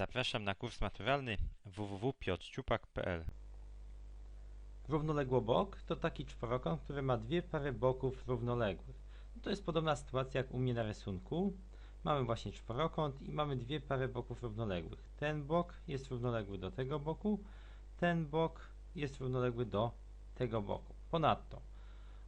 Zapraszam na kurs maturalny www.piotrciupak.pl Równoległobok to taki czworokąt, który ma dwie pary boków równoległych. To jest podobna sytuacja jak u mnie na rysunku. Mamy właśnie czworokąt i mamy dwie pary boków równoległych. Ten bok jest równoległy do tego boku, ten bok jest równoległy do tego boku. Ponadto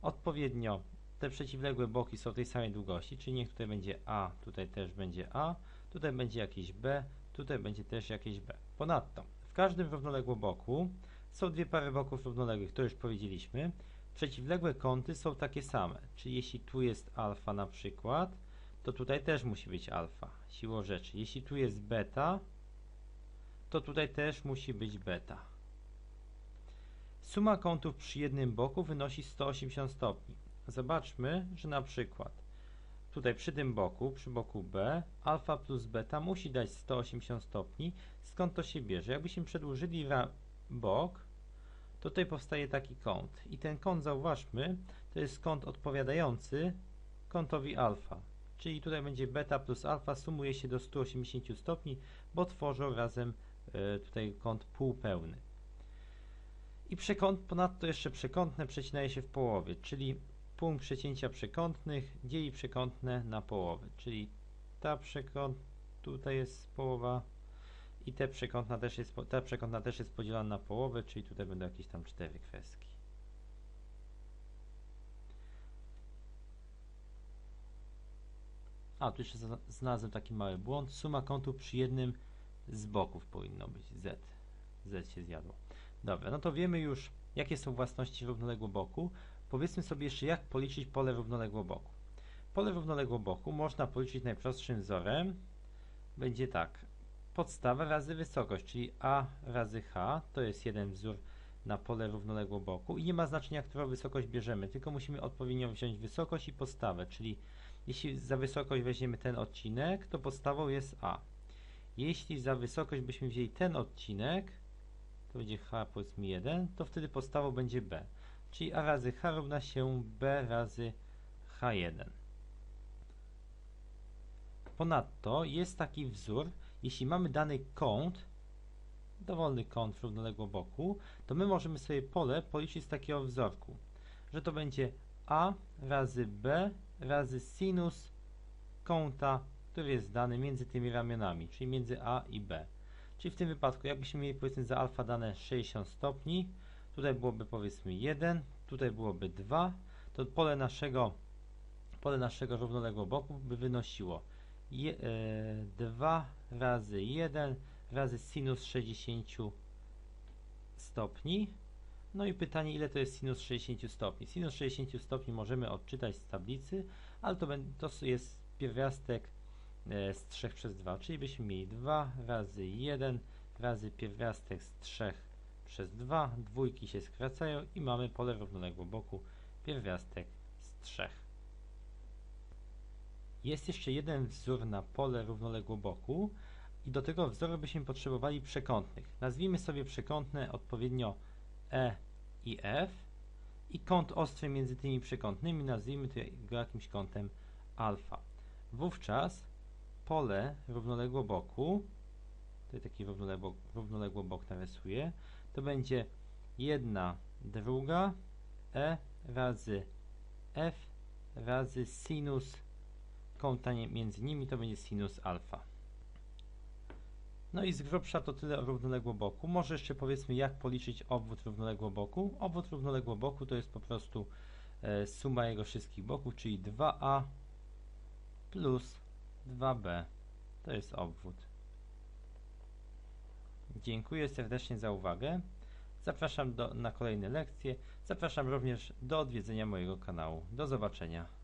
odpowiednio te przeciwległe boki są tej samej długości, czyli niech tutaj będzie A, tutaj też będzie A, tutaj będzie jakieś B, tutaj będzie też jakieś B. Ponadto w każdym równoległoboku są dwie pary boków równoległych, to już powiedzieliśmy. Przeciwległe kąty są takie same, czyli jeśli tu jest alfa na przykład, to tutaj też musi być alfa, siłą rzeczy. Jeśli tu jest beta, to tutaj też musi być beta. Suma kątów przy jednym boku wynosi 180 stopni. Zobaczmy, że na przykład tutaj przy tym boku, przy boku B, alfa plus beta musi dać 180 stopni. Skąd to się bierze? Jakbyśmy przedłużyli bok, to tutaj powstaje taki kąt. I ten kąt, zauważmy, to jest kąt odpowiadający kątowi alfa. Czyli tutaj będzie beta plus alfa, sumuje się do 180 stopni, bo tworzą razem y, tutaj kąt półpełny. I przekąt, ponadto jeszcze przekątne przecinaje się w połowie, czyli punkt przecięcia przekątnych dzieli przekątne na połowy, czyli ta przekąt, tutaj jest połowa i te przekątna też jest, ta przekątna też jest podzielona na połowę, czyli tutaj będą jakieś tam cztery kreski. A, tu jeszcze znalazłem taki mały błąd. Suma kątów przy jednym z boków powinno być z. Z się zjadło. Dobra, no to wiemy już, jakie są własności równoległego boku. Powiedzmy sobie jeszcze, jak policzyć pole równoległego boku. Pole równoległego boku można policzyć najprostszym wzorem. Będzie tak. Podstawa razy wysokość, czyli a razy h, to jest jeden wzór na pole równoległego boku i nie ma znaczenia, którą wysokość bierzemy, tylko musimy odpowiednio wziąć wysokość i podstawę, czyli jeśli za wysokość weźmiemy ten odcinek, to podstawą jest a. Jeśli za wysokość byśmy wzięli ten odcinek, to będzie h powiedzmy 1, to wtedy podstawą będzie b. Czyli a razy h równa się b razy h1. Ponadto jest taki wzór, jeśli mamy dany kąt, dowolny kąt równoległego boku, to my możemy sobie pole policzyć z takiego wzorku, że to będzie a razy b razy sinus kąta, który jest dany między tymi ramionami, czyli między a i b. Czyli w tym wypadku, jakbyśmy mieli powiedzmy za alfa dane 60 stopni, tutaj byłoby powiedzmy 1, tutaj byłoby 2, to pole naszego, pole naszego równoległego boku by wynosiło je, e, 2 razy 1 razy sinus 60 stopni. No i pytanie, ile to jest sinus 60 stopni? Sinus 60 stopni możemy odczytać z tablicy, ale to, to jest pierwiastek e, z 3 przez 2, czyli byśmy mieli 2 razy 1 razy pierwiastek z 3 przez 2, dwójki się skracają i mamy pole równoległego boku pierwiastek z 3. Jest jeszcze jeden wzór na pole równoległego boku i do tego wzoru byśmy potrzebowali przekątnych. Nazwijmy sobie przekątne odpowiednio E i F i kąt ostry między tymi przekątnymi nazwijmy go jakimś kątem alfa. Wówczas pole równoległego boku, tutaj taki równoległo, równoległy bok narysuję, to będzie jedna druga E razy F razy sinus kąta między nimi to będzie sinus alfa. No i z grubsza to tyle o równoległym boku. Może jeszcze powiedzmy jak policzyć obwód równoległego boku. Obwód równoległego boku to jest po prostu e, suma jego wszystkich boków, czyli 2a plus 2b. To jest obwód. Dziękuję serdecznie za uwagę. Zapraszam do, na kolejne lekcje. Zapraszam również do odwiedzenia mojego kanału. Do zobaczenia.